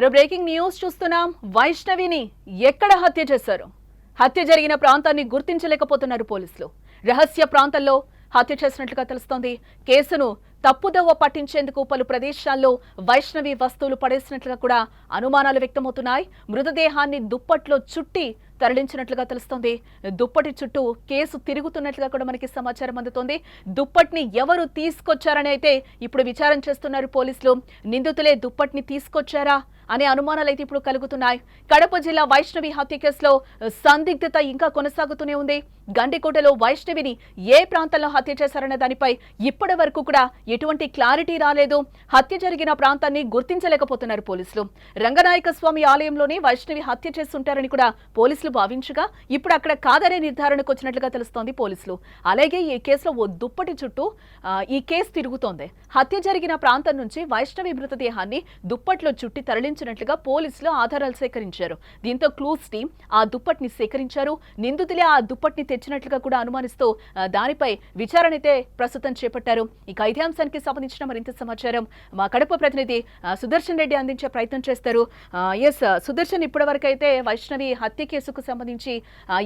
మరో breaking news చూస్తున్నాం. వైష్ణవిని ఎక్కడ హత్య చేశారు? హత్య జరిగిన ప్రాంతాన్ని గుర్తించలేకపోతున్నారు పోలీసులు. రహస్య ప్రాంతంలో హత్య చేసినట్లుగా తెలుస్తోంది. కేసును తప్పుదోవ పట్టించేందుకు పలు ప్రదేశాల్లో వైష్ణవి వస్తువులు పడేసినట్లుగా కూడా అనుమానాలు వ్యక్తమవుతున్నాయి. మృతదేహాన్ని దుప్పట్లో చుట్టి తరలించినట్లుగా తెలుస్తోంది. దుప్పటి చుట్టూ కేసు తిరుగుతున్నట్లుగా కూడా మనకి సమాచారం అందుతోంది. దుప్పటిని ఎవరు తీసుకొచ్చారని అయితే ఇప్పుడు విచారణ చేస్తున్నారు పోలీసులు. నిందితులే దుప్పటిని తీసుకొచ్చారా? అనే అనుమానాలు అయితే ఇప్పుడు కలుగుతున్నాయి. కడప జిల్లా వైష్ణవి హత్య కేసులో సందిగ్ధత ఇంకా కొనసాగుతూనే ఉంది. గండికోటలో వైష్ణవిని ఏ ప్రాంతంలో హత్య చేశారన్న దానిపై ఇప్పటి వరకు కూడా ఎటువంటి క్లారిటీ రాలేదు. హత్య జరిగిన ప్రాంతాన్ని గుర్తించలేకపోతున్నారు పోలీసులు. రంగనాయక స్వామి ఆలయంలోనే వైష్ణవి హత్య చేస్తుంటారని కూడా పోలీసులు భావించగా ఇప్పుడు అక్కడ కాదనే నిర్ధారణకు వచ్చినట్లుగా తెలుస్తోంది పోలీసులు. అలాగే ఈ కేసులో ఓ దుప్పటి చుట్టూ ఈ కేసు తిరుగుతోంది. హత్య జరిగిన ప్రాంతం నుంచి వైష్ణవి మృతదేహాన్ని దుప్పట్లో చుట్టి తరలించినట్లుగా పోలీసులు ఆధారాలు సేకరించారు. దీంతో క్లూస్ టీం ఆ దుప్పటిని సేకరించారు. నిందితులే ఆ దుప్పటిని తెచ్చినట్లుగా కూడా అనుమానిస్తూ దానిపై విచారణ అయితే ప్రస్తుతం చేపట్టారు. ఇక ఇదే అంశానికి సంబంధించిన మరింత సమాచారం మా కడప ప్రతినిధి సుదర్శన్ రెడ్డి అందించే ప్రయత్నం చేస్తారు. ఎస్ సుదర్శన్ ఇప్పటివరకు అయితే వైష్ణవి హత్య కేసుకు సంబంధించి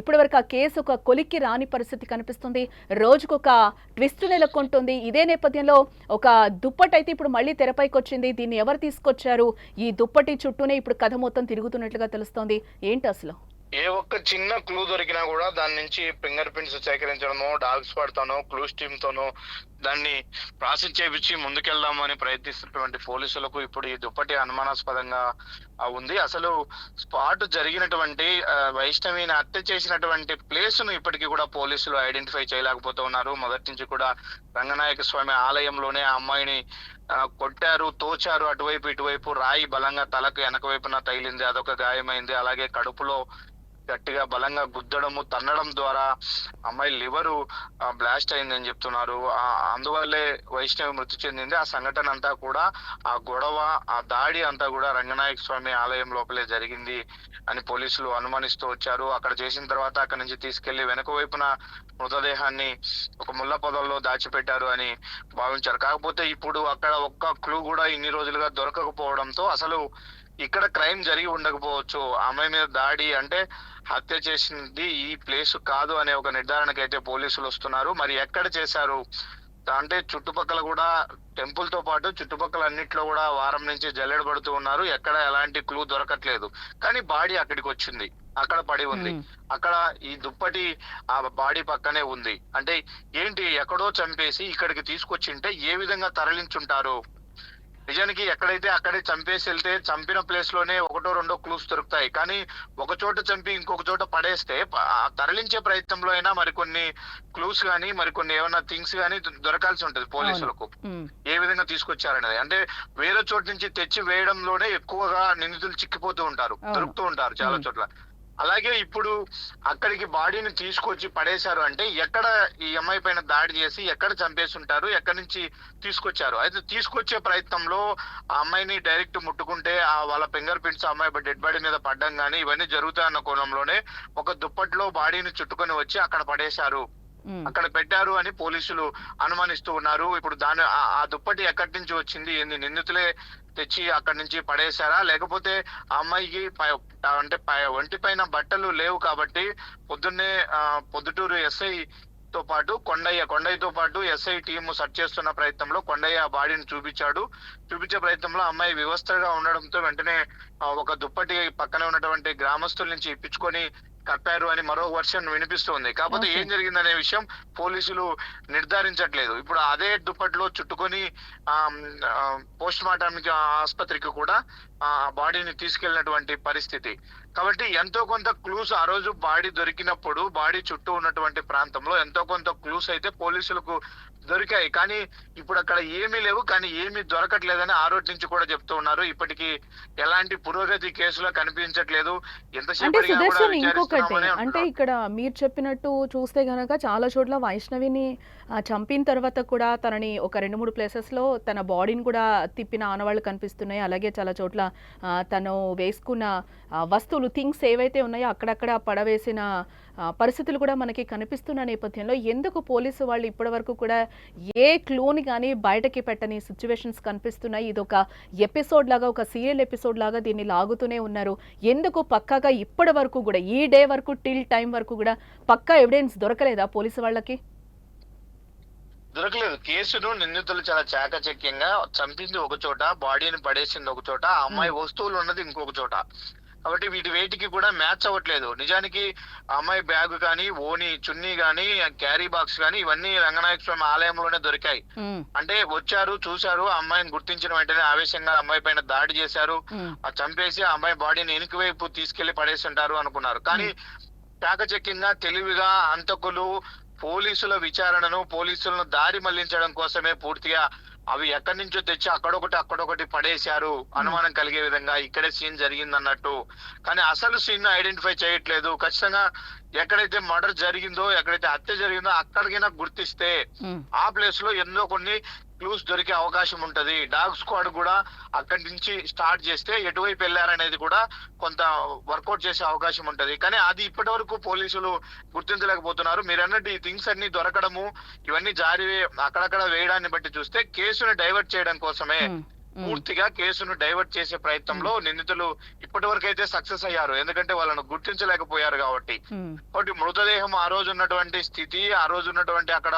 ఇప్పటివరకు ఆ కేసు ఒక కొలిక్కి రాని పరిస్థితి కనిపిస్తుంది. రోజుకొక ట్విస్ట్ నెలకొంటుంది. ఇదే నేపథ్యంలో ఒక దుప్పటి అయితే ఇప్పుడు మళ్ళీ తెరపైకి వచ్చింది. దీన్ని ఎవరు తీసుకొచ్చారు? ఈ దుప్పటి చుట్టూనే ఇప్పుడు కథ మొత్తం తిరుగుతున్నట్లుగా తెలుస్తోంది. ఏంటి అసలు? ఏ ఒక్క చిన్న క్లూ దొరికినా కూడా దాని నుంచి ఫింగర్ ప్రింట్స్ సేకరించడము డాగ్స్ స్పాట్ క్లూస్ టీమ్ తోనో దాన్ని ప్రాసెస్ చేపించి ముందుకెళ్దామని ప్రయత్నిస్తున్నటువంటి పోలీసులకు ఇప్పుడు ఈ దుప్పటి అనుమానాస్పదంగా ఉంది. అసలు స్పాట్ జరిగినటువంటి వైష్ణవిని హత్య చేసినటువంటి ప్లేస్ను ఇప్పటికీ కూడా పోలీసులు ఐడెంటిఫై చేయలేకపోతూ ఉన్నారు. మొదటి నుంచి కూడా రంగనాయక స్వామి ఆలయంలోనే ఆ అమ్మాయిని కొట్టారు తోచారు. అటువైపు ఇటువైపు రాయి బలంగా తలకు వెనక వైపున తగిలింది. అదొక గాయమైంది. అలాగే కడుపులో గట్టిగా బలంగా గుద్దడము తన్నడం ద్వారా అమ్మాయి లివరు బ్లాస్ట్ అయిందని చెప్తున్నారు. ఆ, అందువల్లే వైష్ణవి మృతి చెందింది. ఆ సంఘటన అంతా కూడా ఆ గొడవ ఆ దాడి అంతా కూడా రంగనాయక స్వామి ఆలయం లోపలే జరిగింది అని పోలీసులు అనుమానిస్తూ వచ్చారు. అక్కడ చేసిన తర్వాత అక్కడ నుంచి తీసుకెళ్ళి వెనక వైపున మృతదేహాన్ని ఒక ముళ్ళ పొదల్లో దాచిపెట్టారు అని భావించారు. కాకపోతే ఇప్పుడు అక్కడ ఒక్క క్లూ కూడా ఇన్ని రోజులుగా దొరకకపోవడంతో అసలు ఇక్కడ క్రైమ్ జరిగి ఉండకపోవచ్చు. అమ్మాయి మీద దాడి అంటే హత్య చేసింది ఈ ప్లేస్ కాదు అనే ఒక నిర్ధారణకు అయితే పోలీసులు వస్తున్నారు. మరి ఎక్కడ చేశారు? అంటే చుట్టుపక్కల కూడా టెంపుల్తో పాటు చుట్టుపక్కల అన్నిట్లో కూడా వారం నుంచి జల్లెడ పడుతూ ఉన్నారు. ఎక్కడ ఎలాంటి క్లూ దొరకట్లేదు. కానీ బాడీ అక్కడికి వచ్చింది. అక్కడ పడి ఉంది. అక్కడ ఈ దుప్పటి ఆ బాడీ పక్కనే ఉంది. అంటే ఏంటి? ఎక్కడో చంపేసి ఇక్కడికి తీసుకొచ్చింటే ఏ విధంగా తరలించుంటారు? నిజానికి ఎక్కడైతే అక్కడే చంపేసి వెళ్తే చంపిన ప్లేస్లోనే ఒకటో రెండో క్లూస్ దొరుకుతాయి. కానీ ఒక చోట చంపి ఇంకొక చోట పడేస్తే తరలించే ప్రయత్నంలో అయినా మరికొన్ని క్లూస్ గానీ మరికొన్ని ఏమైనా థింగ్స్ గానీ దొ- దొరకాల్సి ఉంటది పోలీసులకు. ఏ విధంగా తీసుకొచ్చారనేది. అంటే వేరే చోటు నుంచి తెచ్చి వేయడంలోనే ఎక్కువగా నిందితులు చిక్కిపోతూ ఉంటారు. దొరుకుతూ ఉంటారు చాలా. చోట్ల. అలాగే ఇప్పుడు అక్కడికి బాడీని తీసుకొచ్చి పడేశారు అంటే ఎక్కడ ఈ అమ్మాయి పైన దాడి చేసి ఎక్కడ చంపేసి ఉంటారు ఎక్కడి నుంచి తీసుకొచ్చారు? అయితే తీసుకొచ్చే ప్రయత్నంలో ఆ అమ్మాయిని డైరెక్ట్ ముట్టుకుంటే ఆ వాళ్ళ ఫింగర్ ప్రింట్స్ ఆ అమ్మాయి డెడ్ బాడీ మీద పడ్డం కానీ ఇవన్నీ జరుగుతాయన్న కోణంలోనే ఒక దుప్పట్లో బాడీని చుట్టుకొని వచ్చి అక్కడ పడేశారు. అక్కడ పెట్టారు అని పోలీసులు అనుమానిస్తూ ఉన్నారు. ఇప్పుడు దాని ఆ- దుప్పటి ఎక్కడి నుంచి వచ్చింది? ఏంది? నిందితులే తెచ్చి అక్కడి నుంచి పడేశారా? లేకపోతే ఆ అమ్మాయికి అంటే ఒంటి పైన బట్టలు లేవు కాబట్టి పొద్దున్నే పొద్దుటూరు ఎస్ఐ తో పాటు కొండయ్య కొండయ్యతో పాటు ఎస్ఐ టీమ్ సెర్చ్ చేస్తున్న ప్రయత్నంలో కొండయ్య ఆ బాడీని చూపించాడు. చూపించే ప్రయత్నంలో అమ్మాయి వ్యవస్థగా ఉండడంతో వెంటనే ఒక దుప్పటి పక్కనే ఉన్నటువంటి గ్రామస్తుల నుంచి ఇప్పించుకొని కప్పారు అని మరో వర్షన్ వినిపిస్తుంది కాకపోతే. ఏం జరిగిందనే విషయం పోలీసులు నిర్ధారించట్లేదు ఇప్పుడు అదే దుప్పట్లో చుట్టుకొని పోస్ట్ మార్టం ఆసుపత్రికి కూడా ఆ బాడీని తీసుకెళ్ళినటువంటి పరిస్థితి. కాబట్టి ఎంతో కొంత క్లూస్ ఆ రోజు బాడీ దొరికినప్పుడు బాడీ చుట్టూ ఉన్నటువంటి ప్రాంతంలో ఎంతో కొంత క్లూస్ అయితే పోలీసులకు దొరికాయి. కానీ ఇప్పుడు అక్కడ ఏమీ లేవు కానీ ఏమీ దొరకట్లేదని ఆ రోజు నుంచి కూడా చెప్తూ ఉన్నారు. ఇప్పటికి ఎలాంటి పురోగతి కేసులో కనిపించట్లేదు. అంటే సుదర్శన్ ఇంకొకటి అంటే. ఇక్కడ మీరు చెప్పినట్టు చూస్తే గనక చాలా చోట్ల వైష్ణవిని చంపిన తర్వాత కూడా తనని ఒక రెండు మూడు ప్లేసెస్లో తన బాడీని కూడా తిప్పిన ఆనవాళ్ళు కనిపిస్తున్నాయి. అలాగే చాలా చోట్ల తను వేసుకున్న వస్తువులు థింగ్స్ ఏవైతే ఉన్నాయో అక్కడక్కడ పడవేసిన పరిస్థితులు కూడా మనకి కనిపిస్తున్న నేపథ్యంలో ఎందుకు పోలీసు వాళ్ళు ఇప్పటివరకు కూడా ఏ క్లూని కానీ బయటకి పెట్టని సిచ్యువేషన్స్ కనిపిస్తున్నాయి? ఇది ఒక ఎపిసోడ్ లాగా ఒక సీరియల్ ఎపిసోడ్ లాగా దీన్ని లాగుతూనే ఉన్నారు. ఎందుకు పక్కాగా ఇప్పటి వరకు కూడా ఈ డే వరకు టిల్ టైం వరకు కూడా పక్కా ఎవిడెన్స్ దొరకలేదా పోలీసు వాళ్ళకి? దొరకలేదు. కేసును నిందితులు చాలా చాకచక్యంగా చంపింది ఒక చోట బాడీని పడేసింది ఒక చోట ఆ అమ్మాయి వస్తువులు ఉన్నది ఇంకొక చోట. కాబట్టి వీటి వేటికి కూడా మ్యాచ్ అవ్వట్లేదు. నిజానికి అమ్మాయి బ్యాగ్ కానీ ఓని చున్నీ కానీ క్యారీ బాక్స్ కానీ ఇవన్నీ రంగనాయక స్వామి ఆలయంలోనే దొరికాయి. అంటే వచ్చారు చూశారు అమ్మాయిని గుర్తించిన వెంటనే ఆవేశంగా అమ్మాయి పైన దాడి చేశారు. ఆ చంపేసి ఆ అమ్మాయి బాడీని వెనుక వైపు తీసుకెళ్ళి పడేసి ఉంటారు అనుకున్నారు. కానీ చాకచక్యంగా తెలివిగా అంతకులు పోలీసుల విచారణను పోలీసులను దారి మళ్ళించడం కోసమే పూర్తిగా అవి ఎక్కడి నుంచో తెచ్చి అక్కడొకటి అక్కడొకటి పడేశారు. అనుమానం కలిగే విధంగా ఇక్కడే సీన్ జరిగింది అన్నట్టు కానీ అసలు సీన్ ఐడెంటిఫై చేయట్లేదు. ఖచ్చితంగా ఎక్కడైతే మర్డర్ జరిగిందో ఎక్కడైతే హత్య జరిగిందో అక్కడికైనా గుర్తిస్తే ఆ ప్లేస్లో ఎన్నో కొన్ని క్లూస్ దొరికే అవకాశం ఉంటది. డాగ్ స్క్వాడ్ కూడా అక్కడి నుంచి స్టార్ట్ చేస్తే ఎటువైపు వెళ్ళారనేది కూడా కొంత వర్కౌట్ చేసే అవకాశం ఉంటది. కానీ అది ఇప్పటి వరకు పోలీసులు గుర్తించలేకపోతున్నారు. మీరు అన్నట్టు ఈ థింగ్స్ అన్ని దొరకడము ఇవన్నీ జారి అక్కడక్కడ వేయడాన్ని బట్టి చూస్తే కేసును డైవర్ట్ చేయడం కోసమే. పూర్తిగా కేసును డైవర్ట్ చేసే ప్రయత్నంలో నిందితులు ఇప్పటి వరకు అయితే సక్సెస్ అయ్యారు. ఎందుకంటే వాళ్ళను గుర్తించలేకపోయారు కాబట్టి. కాబట్టి మృతదేహం ఆ రోజు ఉన్నటువంటి స్థితి ఆ రోజు ఉన్నటువంటి అక్కడ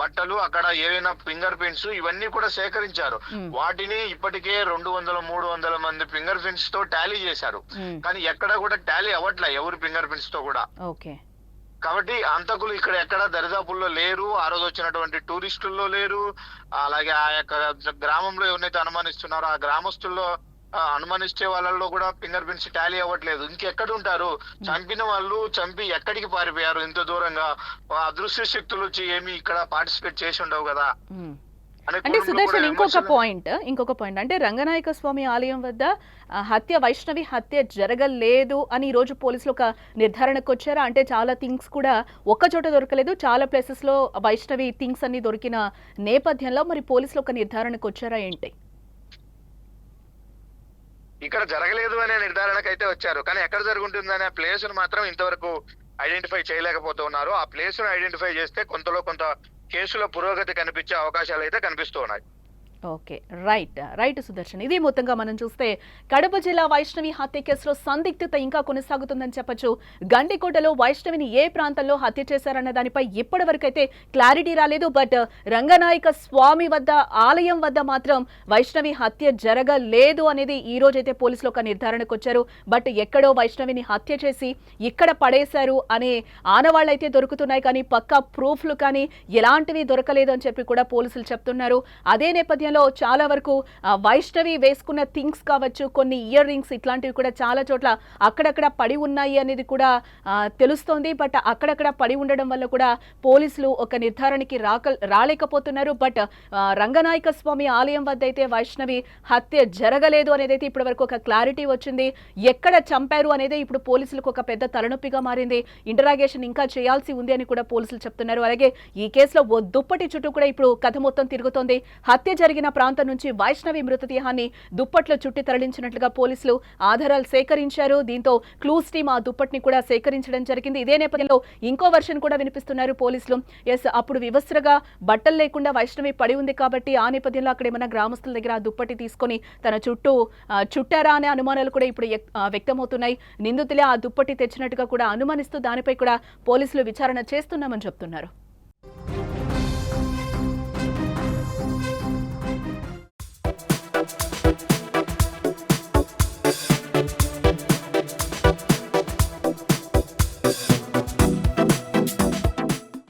బట్టలు అక్కడ ఏవైనా ఫింగర్ ప్రింట్స్ ఇవన్నీ కూడా సేకరించారు. వాటిని ఇప్పటికే రెండు వందల మూడు వందల మంది ఫింగర్ ప్రింట్స్తో టాలీ చేశారు. కానీ ఎక్కడ కూడా టాలీ అవ్వట్లే ఎవరి ఫింగర్ ప్రింట్స్తో కూడా. ఓకే. కాబట్టి అంతకులు ఇక్కడ ఎక్కడ దరిదాపుల్లో లేరు ఆ రోజు వచ్చినటువంటి టూరిస్టుల్లో లేరు అలాగే ఆ యొక్క గ్రామంలో ఎవరినైతే అనుమానిస్తున్నారో ఆ గ్రామస్తుల్లో ఆ, అనుమానించే వాళ్ళలో కూడా ఫింగర్ ప్రింట్స్ టాలీ అవ్వట్లేదు. ఇంకెక్కడ ఉంటారు? చంపిన వాళ్ళు చంపి ఎక్కడికి పారిపోయారు? ఇంత దూరంగా అదృశ్య శక్తులు వచ్చి ఏమి ఇక్కడ పార్టిసిపేట్ చేసి ఉండవు కదా? అంటే సుదర్శన్ ఇంకొక పాయింట్ ఇంకొక పాయింట్. అంటే రంగనాయక స్వామి ఆలయం వద్ద హత్య వైష్ణవి హత్య జరగలేదు అని ఈ రోజు పోలీసులు ఒక నిర్ధారణకు వచ్చారా? అంటే చాలా థింగ్స్ కూడా ఒక్క చోట దొరకలేదు. చాలా ప్లేసెస్లో వైష్ణవి థింగ్స్ అన్ని దొరికిన నేపథ్యంలో మరి పోలీసులు ఒక నిర్ధారణకు వచ్చారా ఏంటి? ఇక్కడ జరగలేదు అనే నిర్ధారణకు అయితే వచ్చారు. కానీ ఎక్కడ జరుగుంటుందనే ప్లేస్ను మాత్రం ఇంతవరకు ఐడెంటిఫై చేయలేకపోతున్నారు ఆ ప్లేస్ను ఐడెంటిఫై చేస్తే కొంతలో కొంత కేసులో పురోగతి కనిపించే అవకాశాలు అయితే కనిపిస్తూ ఉన్నాయి. Okay right. రైట్ సుదర్శన్. ఇది మొత్తంగా మనం చూస్తే కడప జిల్లా వైష్ణవి హత్య కేసులో సందిగ్ధత ఇంకా కొనసాగుతుందని చెప్పొచ్చు. గండికోటలో వైష్ణవిని ఏ ప్రాంతంలో హత్య చేశారన్న దానిపై ఇప్పటి వరకైతే క్లారిటీ రాలేదు. బట్ రంగనాయక స్వామి వద్ద ఆలయం వద్ద మాత్రం వైష్ణవి హత్య జరగలేదు అనేది ఈ రోజైతే పోలీసులు ఒక నిర్ధారణకు వచ్చారు. బట్ ఎక్కడో వైష్ణవిని హత్య చేసి ఇక్కడ పడేశారు అనే ఆనవాళ్ళైతే దొరుకుతున్నాయి. కానీ పక్కా ప్రూఫ్లు కానీ ఎలాంటివి దొరకలేదు అని చెప్పి కూడా పోలీసులు చెప్తున్నారు. అదే నేపథ్యంలో చాలా వరకు వైష్ణవి వేసుకున్న థింగ్స్ కావచ్చు కొన్ని ఇయర్ రింగ్స్ ఇట్లాంటివి కూడా చాలా చోట్ల అక్కడక్కడ పడి ఉన్నాయి అనేది కూడా తెలుస్తోంది. బట్ అక్కడక్కడ పడి ఉండడం వల్ల కూడా పోలీసులు ఒక నిర్ధారణకి రాక రాలేకపోతున్నారు. బట్ రంగనాయక స్వామి ఆలయం వద్ద అయితే వైష్ణవి హత్య జరగలేదు అనేది అయితే ఇప్పటి వరకు ఒక క్లారిటీ వచ్చింది. ఎక్కడ చంపారు అనేది ఇప్పుడు పోలీసులకు ఒక పెద్ద తలనొప్పిగా మారింది. ఇంటరాగేషన్ ఇంకా చేయాల్సి ఉంది అని కూడా పోలీసులు చెప్తున్నారు. అలాగే ఈ కేసులో ఓ దుప్పటి చుట్టూ కూడా ఇప్పుడు కథ మొత్తం తిరుగుతోంది. హత్య జరిగిన ప్రాంతం నుంచి వైష్ణవి మృతదేహాన్ని దుప్పట్లో చుట్టి తరలించినట్లుగా పోలీసులు ఆధారాలు సేకరించారు. దీంతో క్లూస్ టీమ్ ఆ దుప్పటిని కూడా సేకరించడం జరిగింది. ఇదే నేపథ్యంలో ఇంకో వర్షన్ కూడా వినిపిస్తున్నారు పోలీసులు. ఎస్ అప్పుడు వివస్త్రగా బట్టలు లేకుండా వైష్ణవి పడి ఉంది కాబట్టి ఆ నేపథ్యంలో అక్కడ ఏమైనా గ్రామస్తుల దగ్గర ఆ దుప్పటి తీసుకొని తన చుట్టూ చుట్టారా అనే అనుమానాలు కూడా ఇప్పుడు వ్యక్తమవుతున్నాయి. నిందితులే ఆ దుప్పటి తెచ్చినట్టుగా కూడా అనుమానిస్తూ దానిపై కూడా పోలీసులు విచారణ చేస్తున్నామని చెప్తున్నారు.